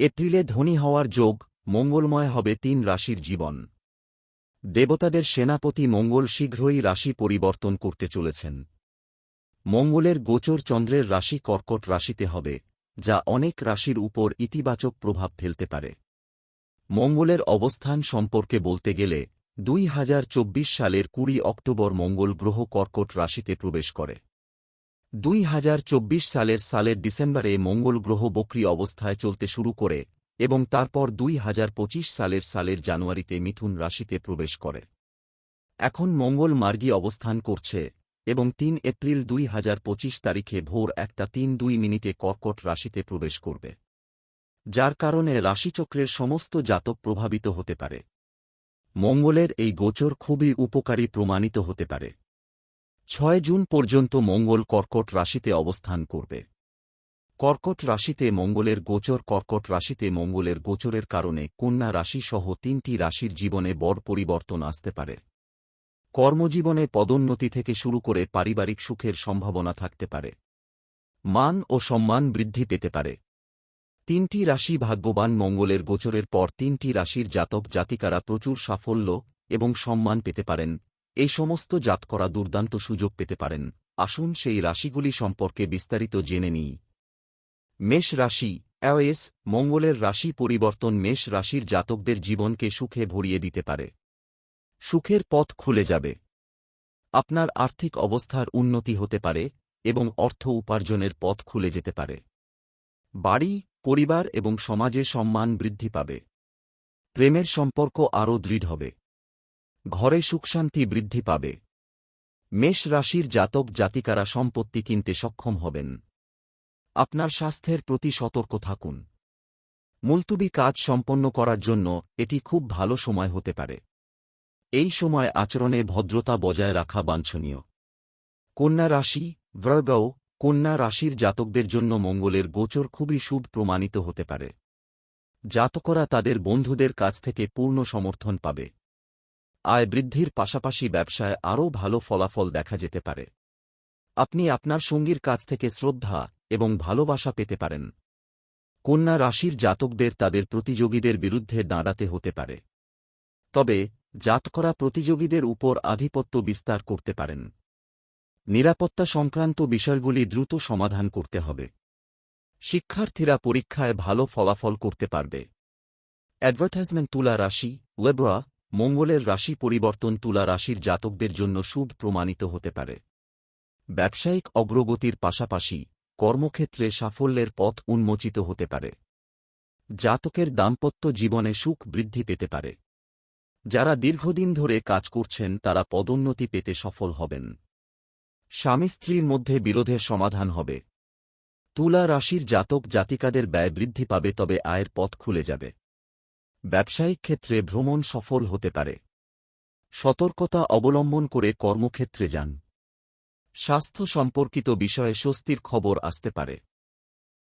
এপ্রিলে ধনী হওয়ার যোগ মঙ্গলময় হবে তিন রাশির জীবন। দেবতাদের সেনাপতি মঙ্গল শীঘ্রই রাশি পরিবর্তন করতে চলেছেন। মঙ্গলের গোচর চন্দ্রের রাশি কর্কট রাশিতে হবে, যা অনেক রাশির উপর ইতিবাচক প্রভাব ফেলতে পারে। মঙ্গলের অবস্থান সম্পর্কে বলতে গেলে, দুই হাজার চব্বিশ সালের কুড়ি অক্টোবর মঙ্গল গ্রহ কর্কট রাশিতে প্রবেশ করে। দুই হাজার চব্বিশ সালের সালের ডিসেম্বরে মঙ্গল গ্রহ বক্রি অবস্থায় চলতে শুরু করে এবং তারপর দুই হাজার পঁচিশ সালের সালের জানুয়ারিতে মিথুন রাশিতে প্রবেশ করে। এখন মঙ্গল মার্গী অবস্থান করছে এবং তিন এপ্রিল দুই হাজার পঁচিশ তারিখে ভোর একটা তিন দুই মিনিটে কর্কট রাশিতে প্রবেশ করবে। যার কারণে রাশিচক্রের সমস্ত জাতক প্রভাবিত হতে পারে। মঙ্গলের এই গোচর খুবই উপকারী প্রমাণিত হতে পারে। ছয় জুন পর্যন্ত মঙ্গল কর্কট রাশিতে অবস্থান করবে। কর্কট রাশিতে মঙ্গলের গোচর, কর্কট রাশিতে মঙ্গলের গোচরের কারণে কন্যা রাশি সহ তিনটি রাশির জীবনে বড় পরিবর্তন আসতে পারে। কর্মজীবনে পদোন্নতি থেকে শুরু করে পারিবারিক সুখের সম্ভাবনা থাকতে পারে। মান ও সম্মান বৃদ্ধি পেতে পারে। তিনটি রাশি ভাগ্যবান মঙ্গলের গোচরের পর তিনটি রাশির জাতক জাতিকারা প্রচুর সাফল্য এবং সম্মান পেতে পারেন। এই সমস্ত জাত করা দুর্দান্ত সুযোগ পেতে পারেন। আসুন সেই রাশিগুলি সম্পর্কে বিস্তারিত জেনে নিই। মেষ রাশি অ্যাওয়েস মঙ্গলের রাশি পরিবর্তন মেষ রাশির জাতকদের জীবনকে সুখে ভরিয়ে দিতে পারে। সুখের পথ খুলে যাবে। আপনার আর্থিক অবস্থার উন্নতি হতে পারে এবং অর্থ উপার্জনের পথ খুলে যেতে পারে। বাড়ি, পরিবার এবং সমাজে সম্মান বৃদ্ধি পাবে। প্রেমের সম্পর্ক আরও দৃঢ় হবে। ঘরে সুখশান্তি বৃদ্ধি পাবে। মেষ রাশির জাতক জাতিকারা সম্পত্তি কিনতে সক্ষম হবেন। আপনার স্বাস্থ্যের প্রতি সতর্ক থাকুন। মুলতুবি কাজ সম্পন্ন করার জন্য এটি খুব ভালো সময় হতে পারে। এই সময় আচরণে ভদ্রতা বজায় রাখা বাঞ্ছনীয়। কন্যা রাশি ব্রগও কন্যা রাশির জাতকদের জন্য মঙ্গলের গোচর খুবই শুভ প্রমাণিত হতে পারে। জাতকরা তাদের বন্ধুদের কাছ থেকে পূর্ণ সমর্থন পাবে। আয় বৃদ্ধির পাশাপাশি ব্যবসায় আরও ভালো ফলাফল দেখা যেতে পারে। আপনি আপনার সঙ্গীর কাছ থেকে শ্রদ্ধা এবং ভালোবাসা পেতে পারেন। কন্যা রাশির জাতকদের তাদের প্রতিযোগীদের বিরুদ্ধে দাঁড়াতে হতে পারে। তবে জাতকরা প্রতিযোগীদের উপর আধিপত্য বিস্তার করতে পারেন। নিরাপত্তা সংক্রান্ত বিষয়গুলি দ্রুত সমাধান করতে হবে। শিক্ষার্থীরা পরীক্ষায় ভালো ফলাফল করতে পারবে। অ্যাডভার্টাইজমেন্ট তুলা রাশি ওয়েবরা মঙ্গলের রাশি পরিবর্তন তুলা রাশির জাতকদের জন্য শুভ প্রমাণিত হতে পারে। ব্যবসায়িক অগ্রগতির পাশাপাশি কর্মক্ষেত্রে সাফল্যের পথ উন্মোচিত হতে পারে। জাতকের দাম্পত্য জীবনে সুখ বৃদ্ধি পেতে পারে। যারা দীর্ঘদিন ধরে কাজ করছেন, তারা পদোন্নতি পেতে সফল হবেন। স্বামী স্ত্রীর মধ্যে বিরোধের সমাধান হবে। তুলা রাশির জাতক জাতিকাদের ব্যয় বৃদ্ধি পাবে, তবে আয়ের পথ খুলে যাবে। ব্যবসায়িক ক্ষেত্রে ভ্রমণ সফল হতে পারে। সতর্কতা অবলম্বন করে কর্মক্ষেত্রে যান। স্বাস্থ্য সম্পর্কিত বিষয়ে স্বস্তির খবর আসতে পারে।